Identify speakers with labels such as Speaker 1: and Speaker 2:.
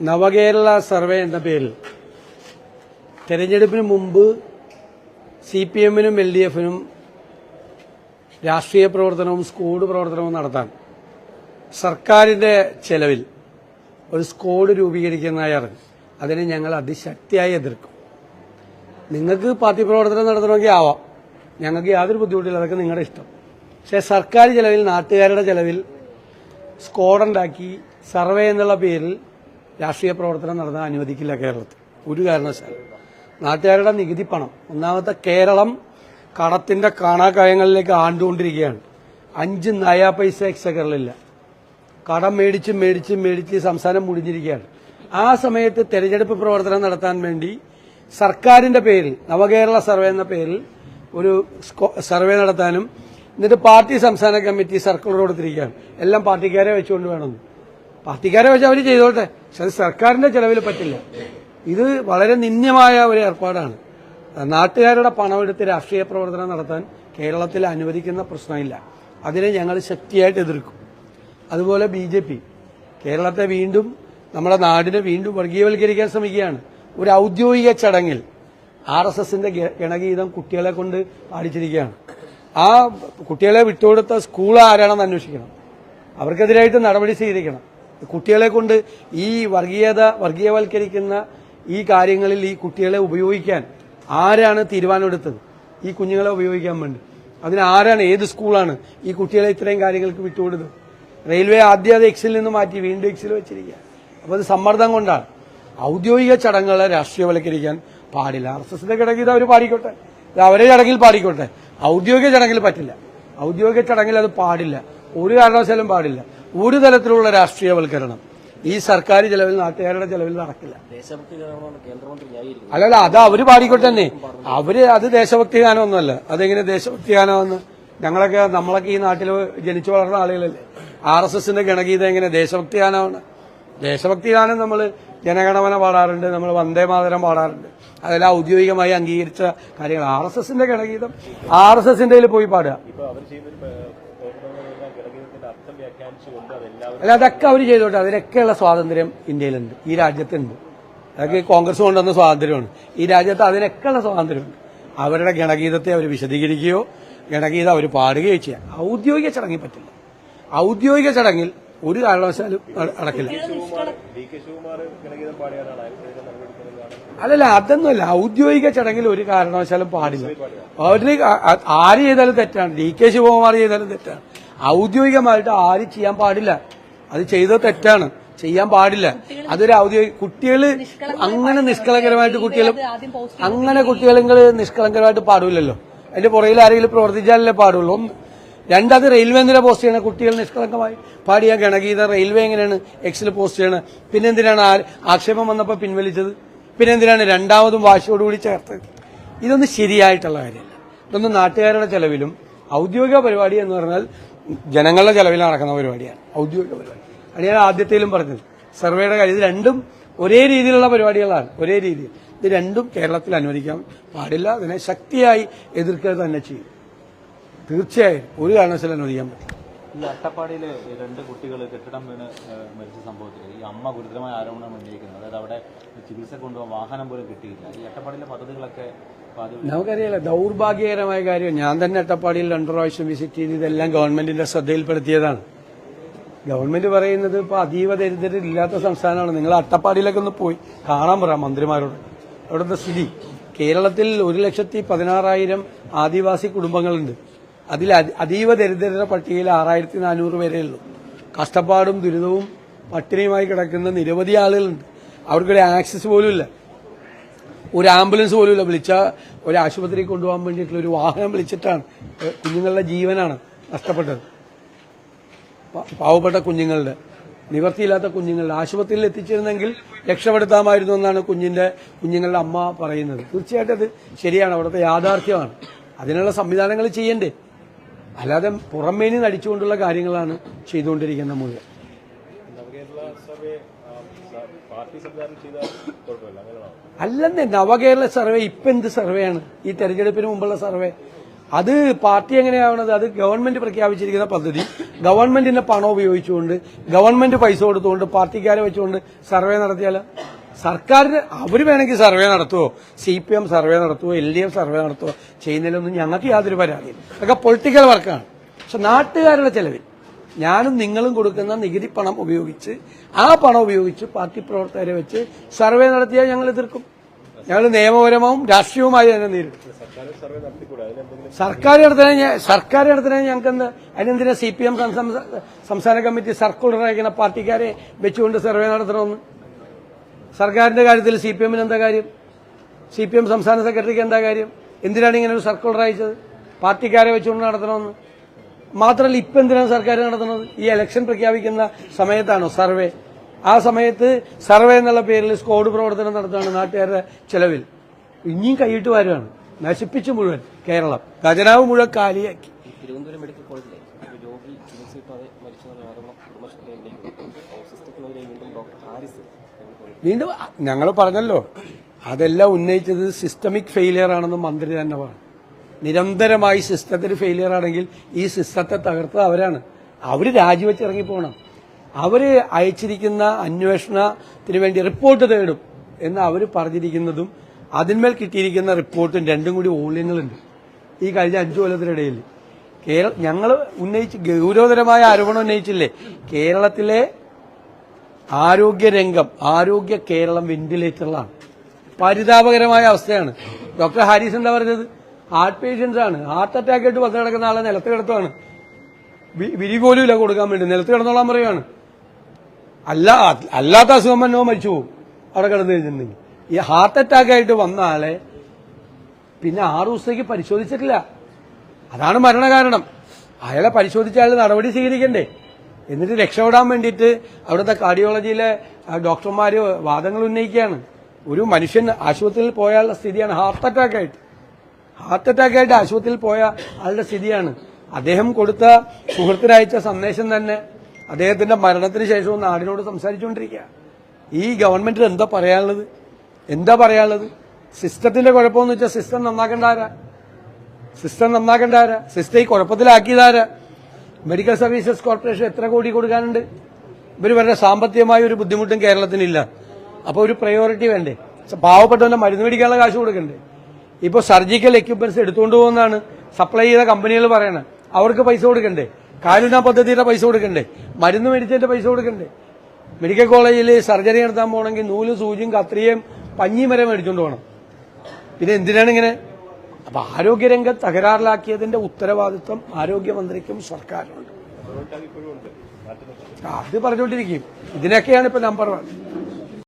Speaker 1: നവകേരള survey എന്ന പേരിൽ തെരഞ്ഞെടുപ്പിന് മുമ്പ് സി പി എമ്മിനും എൽ ഡി എഫിനും രാഷ്ട്രീയ പ്രവർത്തനവും സ്കോഡ് പ്രവർത്തനവും നടത്താൻ സർക്കാരിന്റെ ചെലവിൽ ഒരു സ്കോഡ് രൂപീകരിക്കുന്നതായി അതിനെ ഞങ്ങൾ അതിശക്തിയായി എതിർക്കും. നിങ്ങൾക്ക് പാർട്ടി പ്രവർത്തനം നടത്തണമെങ്കിൽ ആവാം. ഞങ്ങൾക്ക് യാതൊരു ബുദ്ധിമുട്ടില്ല. അതൊക്കെ നിങ്ങളുടെ ഇഷ്ടം. പക്ഷേ സർക്കാർ ചെലവിൽ നാട്ടുകാരുടെ ചെലവിൽ സ്കോഡുണ്ടാക്കി സർവേ എന്നുള്ള പേരിൽ രാഷ്ട്രീയ പ്രവർത്തനം നടത്താൻ അനുവദിക്കില്ല കേരളത്തിൽ. ഒരു കാരണവശാലും. നാട്ടുകാരുടെ നികുതി പണം. ഒന്നാമത്തെ കേരളം കടത്തിന്റെ കാണാക്കായങ്ങളിലേക്ക് ആണ്ടുകൊണ്ടിരിക്കുകയാണ്. അഞ്ച് നയാ പൈസ എക്സക്കറിലില്ല കടം മേടിച്ച് മേടിച്ച് മേടിച്ച് സംസ്ഥാനം മുടിഞ്ഞിരിക്കുകയാണ്. ആ സമയത്ത് തെരഞ്ഞെടുപ്പ് പ്രവർത്തനം നടത്താൻ വേണ്ടി സർക്കാരിന്റെ പേരിൽ നവകേരള സർവേ എന്ന പേരിൽ ഒരു സർവേ നടത്താനും എന്നിട്ട് പാർട്ടി സംസ്ഥാന കമ്മിറ്റി സർക്കുലർ കൊടുത്തിരിക്കുകയാണ്. എല്ലാം പാർട്ടിക്കാരെ വെച്ചുകൊണ്ട് വേണമെന്ന് പാർട്ടിക്കാരെ വെച്ച് അവർ ചെയ്തോട്ടെ. പക്ഷെ അത് സർക്കാരിന്റെ ചെലവിൽ പറ്റില്ല. ഇത് വളരെ നിന്ദ്യമായ ഒരു ഏർപ്പാടാണ്. നാട്ടുകാരുടെ പണമെടുത്ത് രാഷ്ട്രീയ പ്രവർത്തനം നടത്താൻ കേരളത്തിൽ അനുവദിക്കുന്ന പ്രശ്നമില്ല. അതിനെ ഞങ്ങൾ ശക്തിയായിട്ട് എതിർക്കും. അതുപോലെ ബി ജെ പി. കേരളത്തെ വീണ്ടും നമ്മുടെ നാടിനെ വീണ്ടും വർഗീയവൽക്കരിക്കാൻ ശ്രമിക്കുകയാണ്. ഒരു ഔദ്യോഗിക ചടങ്ങിൽ ആർ എസ് എസിന്റെ ഗണഗീതം കുട്ടികളെ കൊണ്ട് പാടിച്ചിരിക്കുകയാണ്. ആ കുട്ടികളെ വിട്ടുകൊടുത്ത സ്കൂൾ ആരാണെന്ന് അന്വേഷിക്കണം. അവർക്കെതിരായിട്ട് നടപടി സ്വീകരിക്കണം. കുട്ടികളെ കൊണ്ട് ഈ വർഗീയത വർഗീയവൽക്കരിക്കുന്ന ഈ കാര്യങ്ങളിൽ ഈ കുട്ടികളെ ഉപയോഗിക്കാൻ ആരാണ് തീരുമാനമെടുത്തത്? ഈ കുഞ്ഞുങ്ങളെ ഉപയോഗിക്കാൻ വേണ്ടി. അതിന് ആരാണ് ഏത് സ്കൂളാണ് ഈ കുട്ടികളെ ഇത്രയും കാര്യങ്ങൾക്ക് വിട്ടുകൊടുത്തത്? റെയിൽവേ ആദ്യം അത് എക്സിൽ നിന്ന് മാറ്റി വീണ്ടും എക്സിൽ വെച്ചിരിക്കുക അപ്പോൾ അത് സമ്മർദ്ദം കൊണ്ടാണ്. ഔദ്യോഗിക ചടങ്ങുകളെ രാഷ്ട്രീയവൽക്കരിക്കാൻ പാടില്ല. ആർ എസ് എസിന്റെ കിടക്കിത് അവർ പാടിക്കോട്ടെ. ഇത് അവരെ ചടങ്ങിൽ പാടിക്കോട്ടെ. ഔദ്യോഗിക ചടങ്ങിൽ പറ്റില്ല. ഔദ്യോഗിക ചടങ്ങിൽ അത് പാടില്ല. ഒരു കാരണവശാലും പാടില്ല. ഒരു തരത്തിലുള്ള രാഷ്ട്രീയവൽക്കരണം. ഈ സർക്കാർ ചെലവിൽ നാട്ടുകാരുടെ ചെലവിൽ നടക്കില്ല. അല്ലല്ല അത് അവർ പാടിക്കോട്ടെ തന്നെ അവർ അത് ദേശഭക്തി ഗാനമൊന്നുമല്ല. അതെങ്ങനെ ദേശഭക്തി ഗാനമെന്ന്? ഞങ്ങളൊക്കെ നമ്മളൊക്കെ ഈ നാട്ടിൽ ജനിച്ചു വളർന്ന ആളുകളല്ലേ. ആർ എസ് എസിന്റെ ഗണഗീതം എങ്ങനെ ദേശഭക്തി ഗാനമാണ്? ദേശഭക്തി ഗാനം നമ്മൾ ജനഗണമന പാടാറുണ്ട് നമ്മൾ വന്ദേ മാതരം പാടാറുണ്ട്. അതെല്ലാം ഔദ്യോഗികമായി അംഗീകരിച്ച കാര്യങ്ങൾ. ആർ എസ് എസിന്റെ ഗണഗീതം ആർ എസ് എസിന്റെ പോയി പാടുക. അല്ല അതൊക്കെ അവർ ചെയ്തോട്ടെ. അതിനൊക്കെയുള്ള സ്വാതന്ത്ര്യം ഇന്ത്യയിലുണ്ട്. ഈ രാജ്യത്തുണ്ട്. അതൊക്കെ കോൺഗ്രസ് കൊണ്ടുവന്ന സ്വാതന്ത്ര്യമാണ്. ഈ രാജ്യത്ത് അതിനൊക്കെയുള്ള സ്വാതന്ത്ര്യമുണ്ട്. അവരുടെ ഗണഗീതത്തെ അവർ വിശദീകരിക്കുകയോ ഗണഗീതം അവർ പാടുകയോ ചെയ്യാം. ഔദ്യോഗിക ചടങ്ങിൽ പറ്റില്ല. ഔദ്യോഗിക ചടങ്ങിൽ ഒരു കാരണവശാലും അടക്കില്ല. നടക്കില്ല അല്ലല്ല അതൊന്നുമല്ല. ഔദ്യോഗിക ചടങ്ങിൽ ഒരു കാരണവശാലും പാടില്ല. അവരിൽ ആര് ചെയ്താലും തെറ്റാണ്. ഡി കെ ശിവകുമാർ ചെയ്താലും തെറ്റാണ്. ഔദ്യോഗികമായിട്ട് ആരും ചെയ്യാൻ പാടില്ല. അത് ചെയ്തത് തെറ്റാണ്. ചെയ്യാൻ പാടില്ല. അതൊരു ഔദ്യോഗിക കുട്ടികൾ അങ്ങനെ നിഷ്കളങ്കരമായിട്ട് കുട്ടികൾ അങ്ങനെ കുട്ടികളെങ്കിൽ നിഷ്കളങ്കരമായിട്ട് പാടില്ലല്ലോ അതിന്റെ പുറകിൽ ആരെങ്കിലും പ്രവർത്തിച്ചാലല്ലേ പാടുള്ളൂ. ഒന്ന് രണ്ടത് റെയിൽവേ എന്തിനാ പോസ്റ്റ് ചെയ്യണം? കുട്ടികൾ നിഷ്കളങ്കമായി പാടിയ ഗണഗീത റെയിൽവേ എങ്ങനെയാണ്? എക്സിൽ പോസ്റ്റ് ചെയ്യണത് പിന്നെ എന്തിനാണ് ആക്ഷേപം വന്നപ്പോൾ പിൻവലിച്ചത്? പിന്നെ എന്തിനാണ് രണ്ടാമതും വാശിയോടുകൂടി ചേർത്തത്? ഇതൊന്നും ശരിയായിട്ടുള്ള കാര്യമല്ല. ഇതൊന്നും നാട്ടുകാരുടെ ചെലവിലും ഔദ്യോഗിക പരിപാടി എന്ന് പറഞ്ഞാൽ ജനങ്ങളുടെ ചെലവിൽ നടക്കുന്ന പരിപാടിയാണ് ഔദ്യോഗിക പരിപാടി. അത് ഞാൻ ആദ്യത്തേലും പറഞ്ഞത്. സർവേയുടെ കാര്യം ഇത് രണ്ടും ഒരേ രീതിയിലുള്ള പരിപാടികളാണ് ഒരേ രീതിയിൽ. ഇത് രണ്ടും കേരളത്തിൽ അനുവദിക്കാൻ പാടില്ല അതിനെ ശക്തിയായി എതിർക്കുക തന്നെ ചെയ്യും. തീർച്ചയായും ഒരു കാരണവശാലും അനുവദിക്കാൻ പറ്റില്ല.
Speaker 2: അട്ടപ്പാടിയിലെ രണ്ട് കുട്ടികൾ കെട്ടിടം വീണ് മരിച്ച സംഭവത്തിൽ ഈ അമ്മ ഗുരുതരമായ ആരോപണം ഉന്നയിക്കുന്നത്. അതായത് അവിടെ ചികിത്സ കൊണ്ടുപോകാൻ വാഹനം പോലും കിട്ടിയില്ല. ഈ അട്ടപ്പാടിയിലെ പദ്ധതികളൊക്കെ ബാധി-
Speaker 1: നമുക്കറിയാലോ ദൗർഭാഗ്യകരമായ കാര്യം. ഞാൻ തന്നെ അട്ടപ്പാടിയിൽ രണ്ടു പ്രാവശ്യം വിസിറ്റ് ചെയ്ത് ഇതെല്ലാം ഗവൺമെന്റിന്റെ ശ്രദ്ധയിൽപ്പെടുത്തിയതാണ്. ഗവൺമെന്റ് പറയുന്നത് ഇപ്പൊ അതീവ ദരിദ്രരില്ലാത്ത സംസ്ഥാനമാണ്. നിങ്ങൾ അട്ടപ്പാടിയിലൊക്കെ ഒന്ന് പോയി കാണാൻ പറയാം മന്ത്രിമാരോട്. അവിടുത്തെ സ്ഥിതി. കേരളത്തിൽ ഒരു ലക്ഷത്തി പതിനാറായിരം ആദിവാസി കുടുംബങ്ങളുണ്ട്. അതിൽ അതി- അതീവ ദരിദ്രരുടെ പട്ടികയിൽ ആറായിരത്തി നാനൂറ് പേരേ ഉള്ളൂ. കഷ്ടപ്പാടും ദുരിതവും പട്ടിണിയുമായി കിടക്കുന്ന നിരവധി ആളുകളുണ്ട്. അവർക്കൊരു ആക്സസ് പോലും ഇല്ല ഒരു ആംബുലൻസ് പോലുമില്ല വിളിച്ച ഒരു ആശുപത്രി കൊണ്ടുപോകാൻ വേണ്ടിയിട്ടുള്ള ഒരു വാഹനം വിളിച്ചിട്ടാണ് കുഞ്ഞുങ്ങളുടെ ജീവനാണ് നഷ്ടപ്പെട്ടത്. പാവപ്പെട്ട കുഞ്ഞുങ്ങളുടെ നിവർത്തിയില്ലാത്ത കുഞ്ഞുങ്ങളുടെ ആശുപത്രിയിൽ എത്തിച്ചിരുന്നെങ്കിൽ രക്ഷപ്പെടുത്താമായിരുന്നു എന്നാണ് കുഞ്ഞിന്റെ കുഞ്ഞുങ്ങളുടെ അമ്മ പറയുന്നത്. തീർച്ചയായിട്ടും അത് ശരിയാണ്. അവിടുത്തെ യാഥാർത്ഥ്യമാണ്. അതിനുള്ള സംവിധാനങ്ങൾ ചെയ്യണ്ടേ? അല്ലാതെ പുറമേനി നടിച്ചുകൊണ്ടുള്ള കാര്യങ്ങളാണ് ചെയ്തുകൊണ്ടിരിക്കുന്ന മുഴുവൻ
Speaker 3: നവകേരള സർവേ ആ, സ- പാർട്ടി സംവിധാനം ചെയ്താൽ കുഴപ്പമില്ല അങ്ങനെയാണോ
Speaker 1: അല്ലെന്നേ നവകേരള സർവേ ഇപ്പൊ എന്ത് സർവേയാണ്? ഈ തെരഞ്ഞെടുപ്പിന് മുമ്പുള്ള സർവേ. അത് പാർട്ടി എങ്ങനെയാവണത്? അത് ഗവൺമെന്റ് പ്രഖ്യാപിച്ചിരിക്കുന്ന പദ്ധതി. ഗവൺമെന്റിന്റെ പണം ഉപയോഗിച്ചുകൊണ്ട് ഗവൺമെന്റ് പൈസ കൊടുത്തുകൊണ്ട് പാർട്ടിക്കാരെ വെച്ചുകൊണ്ട് സർവേ നടത്തിയാൽ സർക്കാരിന് അവർ വേണമെങ്കിൽ സർവേ നടത്തുവോ? സി പി എം സർവേ നടത്തുവോ? എൽ ഡി എഫ് സർവേ നടത്തുവോ? ചെയ്യുന്നതിലൊന്നും ഞങ്ങൾക്ക് യാതൊരു പരാതിയില്ല. അതൊക്കെ പൊളിറ്റിക്കൽ വർക്കാണ്. പക്ഷെ നാട്ടുകാരുടെ ചെലവിൽ. ഞാനും നിങ്ങളും കൊടുക്കുന്ന നികുതി പണം ഉപയോഗിച്ച് ആ പണം ഉപയോഗിച്ച് പാർട്ടി പ്രവർത്തകരെ വെച്ച് സർവേ നടത്തിയാൽ ഞങ്ങൾ എതിർക്കും. ഞങ്ങൾ നിയമപരമാവും രാഷ്ട്രീയവുമായി തന്നെ നേരിടും.
Speaker 3: സർക്കാർ നടത്തിനെ
Speaker 1: സർക്കാർ നടത്തണേ ഞങ്ങൾക്ക് എന്ത് അതിനെന്തിനാ സി പി എം സംസ്ഥാന കമ്മിറ്റി സർക്കുലർ അയക്കുന്ന പാർട്ടിക്കാരെ വെച്ചുകൊണ്ട് സർവേ നടത്തണമെന്ന്? സർക്കാരിന്റെ കാര്യത്തിൽ സി പി എമ്മിന് എന്താ കാര്യം? സി പി എം സംസ്ഥാന സെക്രട്ടറിക്ക് എന്താ കാര്യം? എന്തിനാണ് ഇങ്ങനെ ഒരു സർക്കുലർ അയച്ചത് പാർട്ടിക്കാരെ വെച്ചുകൊണ്ട് നടത്തണമെന്ന്? മാത്രമല്ല ഇപ്പം എന്തിനാണ് സർക്കാർ നടത്തുന്നത്? ഈ ഇലക്ഷൻ പ്രഖ്യാപിക്കുന്ന സമയത്താണോ സർവേ? ആ സമയത്ത് സർവേ എന്നുള്ള പേരിൽ സ്കോഡ് പ്രവർത്തനം നടത്തുകയാണ് നാട്ടുകാരുടെ ചെലവിൽ. ഇനിയും കൈയിട്ട് വരുവാണ്. നശിപ്പിച്ചു മുഴുവൻ കേരളം. ഖജനാവ് മുഴുവൻ കാലിയാക്കി
Speaker 4: ഈ തിരുവനന്തപുരം മെഡിക്കൽ കോളേജിലെ ഒരു രോഗി ചികിത്സ കിട്ടാതെ മരിച്ചെന്ന ആരോപണം കുടുംബശ്രീയിലേക്ക് ഡോക്ടർ ഹാരിസ്
Speaker 1: വീണ്ടും ഞങ്ങൾ പറഞ്ഞല്ലോ അതെല്ലാം ഉന്നയിച്ചത് സിസ്റ്റമിക് ഫെയിലിയർ ആണെന്ന് മന്ത്രി തന്നെ പറഞ്ഞു. നിരന്തരമായി സിസ്റ്റത്തിൽ ഫെയിലിയർ ആണെങ്കിൽ ഈ സിസ്റ്റത്തെ തകർത്തത് അവരാണ്. അവർ രാജിവെച്ച് ഇറങ്ങിപ്പോകണം അവർ അയച്ചിരിക്കുന്ന അന്വേഷണത്തിന് വേണ്ടി റിപ്പോർട്ട് തേടും എന്ന് അവർ പറഞ്ഞിരിക്കുന്നതും അതിന്മേൽ കിട്ടിയിരിക്കുന്ന റിപ്പോർട്ടും രണ്ടും കൂടി ഓളിയങ്ങളുണ്ട് ഈ കഴിഞ്ഞ അഞ്ചു കൊല്ലത്തിനിടയിൽ കേരള ഞങ്ങൾ ഉന്നയിച്ച് ഗൗരവതരമായ ആരോപണം ഉന്നയിച്ചില്ലേ? കേരളത്തിലെ ആരോഗ്യരംഗം ആരോഗ്യ കേരളം വെന്റിലേറ്ററിലാണ് പരിതാപകരമായ അവസ്ഥയാണ്. ഡോക്ടർ ഹാരിസ് എന്താ പറഞ്ഞത്? ഹാർട്ട് പേഷ്യൻസ് ആണ്. ഹാർട്ട് അറ്റാക്ക് ആയിട്ട് വന്ന് കിടക്കുന്ന ആളെ നിലത്ത് കിടത്തുവാണ്. വിരി പോലും ഇല്ല കൊടുക്കാൻ വേണ്ടി. നിലത്ത് കിടന്നോളാൻ പറയുകയാണ് അല്ല അല്ലാത്ത അസുഖം വന്നോ മരിച്ചു പോകും അവിടെ കിടന്നു കഴിഞ്ഞിട്ടുണ്ടെങ്കിൽ. ഈ ഹാർട്ട് അറ്റാക്ക് ആയിട്ട് വന്ന ആളെ പിന്നെ ആറു ദിവസത്തേക്ക് പരിശോധിച്ചിട്ടില്ല. അതാണ് മരണകാരണം. അയാളെ പരിശോധിച്ച അയാൾ നടപടി സ്വീകരിക്കണ്ടേ. എന്നിട്ട് രക്ഷപ്പെടാൻ വേണ്ടിയിട്ട് അവിടുത്തെ കാർഡിയോളജിയിലെ ഡോക്ടർമാര് വാദങ്ങൾ ഉന്നയിക്കുകയാണ്. ഒരു മനുഷ്യൻ ആശുപത്രിയിൽ പോയാലുള്ള സ്ഥിതിയാണ് ഹാർട്ട് അറ്റാക്ക് ആയിട്ട്. ഹാർട്ട് അറ്റാക്ക് ആയിട്ട് ആശുപത്രിയിൽ പോയ ആളുടെ സ്ഥിതിയാണ്. അദ്ദേഹം കൊടുത്ത സുഹൃത്തിനയച്ച സന്ദേശം തന്നെ അദ്ദേഹത്തിന്റെ മരണത്തിന് ശേഷവും നാടിനോട് സംസാരിച്ചുകൊണ്ടിരിക്കുക. ഈ ഗവൺമെന്റിന് എന്താ പറയാനുള്ളത്? എന്താ പറയാനുള്ളത്? സിസ്റ്റത്തിന്റെ കുഴപ്പമെന്ന് വെച്ചാൽ സിസ്റ്റം നന്നാക്കേണ്ട ആരാ? സിസ്റ്റം നന്നാക്കേണ്ട ആരാ? സിസ്റ്റം ഈ കുഴപ്പത്തിലാക്കിയതാരാ? മെഡിക്കൽ സർവീസസ് കോർപ്പറേഷൻ എത്ര കോടി കൊടുക്കാനുണ്ട്? ഇവർ വളരെ സാമ്പത്തികമായ ഒരു ബുദ്ധിമുട്ടും കേരളത്തിനില്ല. അപ്പോൾ ഒരു പ്രയോറിറ്റി വേണ്ടേ? പാവപ്പെട്ടവന്റെ മരുന്ന് മേടിക്കാനുള്ള കാശ് കൊടുക്കണ്ടേ? ഇപ്പോൾ സർജിക്കൽ എക്യുപ്മെന്റ്സ് എടുത്തുകൊണ്ട് പോകുന്നതാണ്. സപ്ലൈ ചെയ്ത കമ്പനികൾ പറയണത് അവർക്ക് പൈസ കൊടുക്കണ്ടേ? കാരുണ്യ പദ്ധതിയുടെ പൈസ കൊടുക്കണ്ടേ? മരുന്ന് മേടിച്ചതിന്റെ പൈസ കൊടുക്കണ്ടേ? മെഡിക്കൽ കോളേജിൽ സർജറി നടത്താൻ പോകണമെങ്കിൽ നൂൽ സൂചിയും കത്രിയും പഞ്ഞിയും വരെ മേടിച്ചുകൊണ്ട് പോകണം. പിന്നെ എന്തിനാണ് ഇങ്ങനെ? അപ്പൊ ആരോഗ്യരംഗം തകരാറിലാക്കിയതിന്റെ ഉത്തരവാദിത്വം ആരോഗ്യമന്ത്രിക്കും സർക്കാരിനുണ്ട്. അത് പറഞ്ഞുകൊണ്ടിരിക്കും. ഇതിനൊക്കെയാണ് ഇപ്പൊ നമ്പർ വൺ